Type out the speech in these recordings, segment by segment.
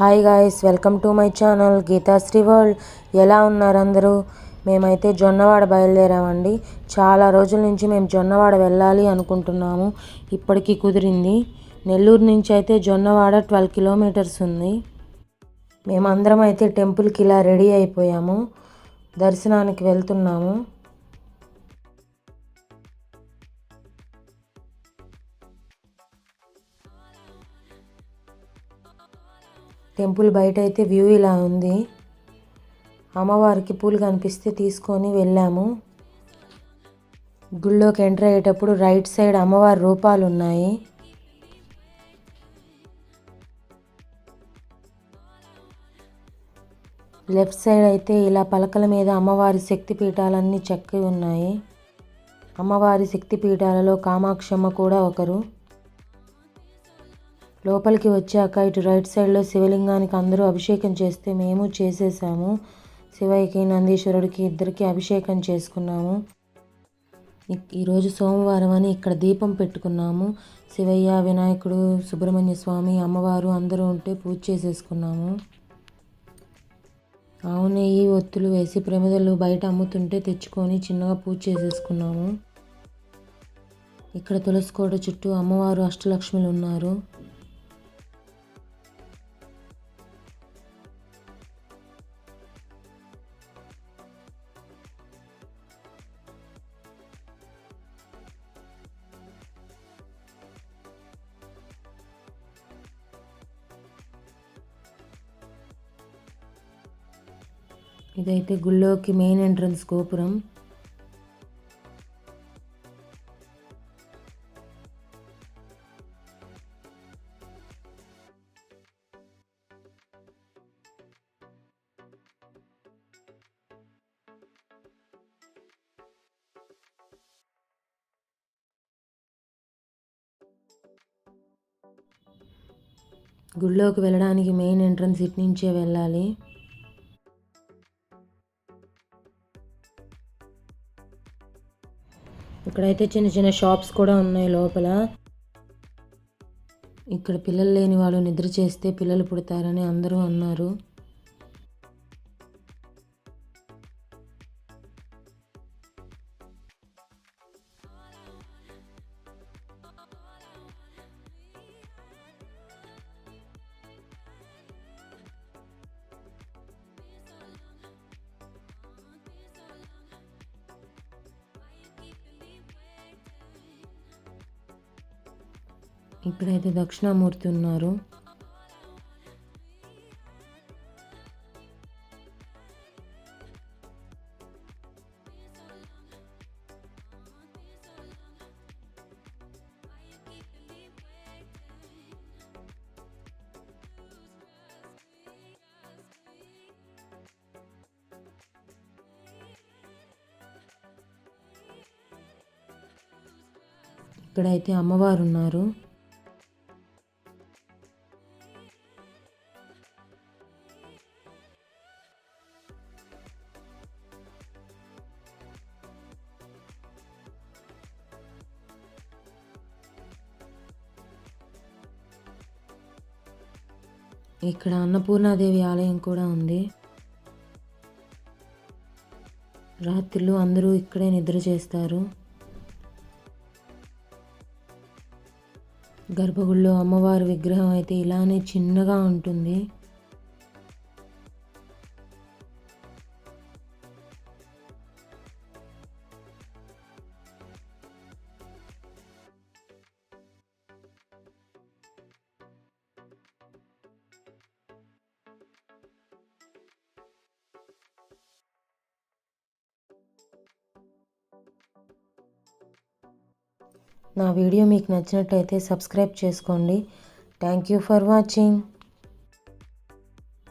Hi guys welcome to my channel Geethasri world ఎలా ఉన్నారు అందరూ? మేమైతే జొన్నవాడ బయలుదేరామండి. చాలా రోజుల నుంచి మేము జొన్నవాడ వెళ్ళాలి అనుకుంటున్నాము. ఇప్పటికీ కుదిరింది. నెల్లూరు నుంచి అయితే జొన్నవాడ ట్వెల్వ్ కిలోమీటర్స్ ఉంది. మేమందరం అయితే టెంపుల్కి ఇలా రెడీ అయిపోయాము. దర్శనానికి వెళ్తున్నాము. టెంపుల్ బయట అయితే వ్యూ ఇలా ఉంది. అమ్మవారికి పూలు కనిపిస్తే తీసుకొని వెళ్ళాము. గుళ్ళోకి ఎంటర్ అయ్యేటప్పుడు రైట్ సైడ్ అమ్మవారి రూపాలు ఉన్నాయి. లెఫ్ట్ సైడ్ అయితే ఇలా పలకల మీద అమ్మవారి శక్తి పీఠాలన్నీ చెక్కి ఉన్నాయి. అమ్మవారి శక్తి పీఠాలలో కామాక్షమ్మ కూడా ఒకరు. లోపలికి వచ్చాక ఇటు రైట్ సైడ్లో శివలింగానికి అందరూ అభిషేకం చేస్తే మేము చేసేసాము శివయ్యకి నందీశ్వరుడికి ఇద్దరికి అభిషేకం చేసుకున్నాము. ఈరోజు సోమవారం అని ఇక్కడ దీపం పెట్టుకున్నాము. శివయ్య వినాయకుడు సుబ్రహ్మణ్య స్వామి అమ్మవారు అందరూ ఉంటే పూజ చేసేసుకున్నాము. ఆవు నెయ్యి ఒత్తులు వేసి ప్రమిదలు బయట అమ్ముతుంటే తెచ్చుకొని చిన్నగా పూజ చేసేసుకున్నాము. ఇక్కడ తులసి కోట చుట్టూ అమ్మవారు అష్టలక్ష్మిలు ఉన్నారు. ఇదైతే గుళ్ళోకి మెయిన్ ఎంట్రన్స్ గోపురం. గుళ్ళోకి వెళ్ళడానికి మెయిన్ ఎంట్రన్స్ ఇటు నుంచే వెళ్ళాలి. ఇక్కడైతే చిన్న చిన్న షాప్స్ కూడా ఉన్నాయి లోపల. ఇక్కడ పిల్లలు లేని వాళ్ళు నిద్ర చేస్తే పిల్లలు పుడతారని అందరూ అన్నారు. ఇక్కడైతే దక్షిణామూర్తి ఉన్నారు. ఇక్కడైతే అమ్మవారు ఉన్నారు. ఇక్కడ అన్నపూర్ణాదేవి ఆలయం కూడా ఉంది. రాత్రులు అందరూ ఇక్కడే నిద్ర చేస్తారు. గర్భగుడిలో అమ్మవారి విగ్రహం అయితే ఇలానే చిన్నగా ఉంటుంది. నా వీడియో మీకు నచ్చినట్లయితే సబ్స్క్రైబ్ చేసుకోండి. థ్యాంక్ యూ ఫర్ వాచింగ్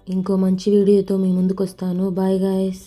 ఇంకో మంచి వీడియోతో మీ ముందుకు వస్తాను బాయ్ గాయస్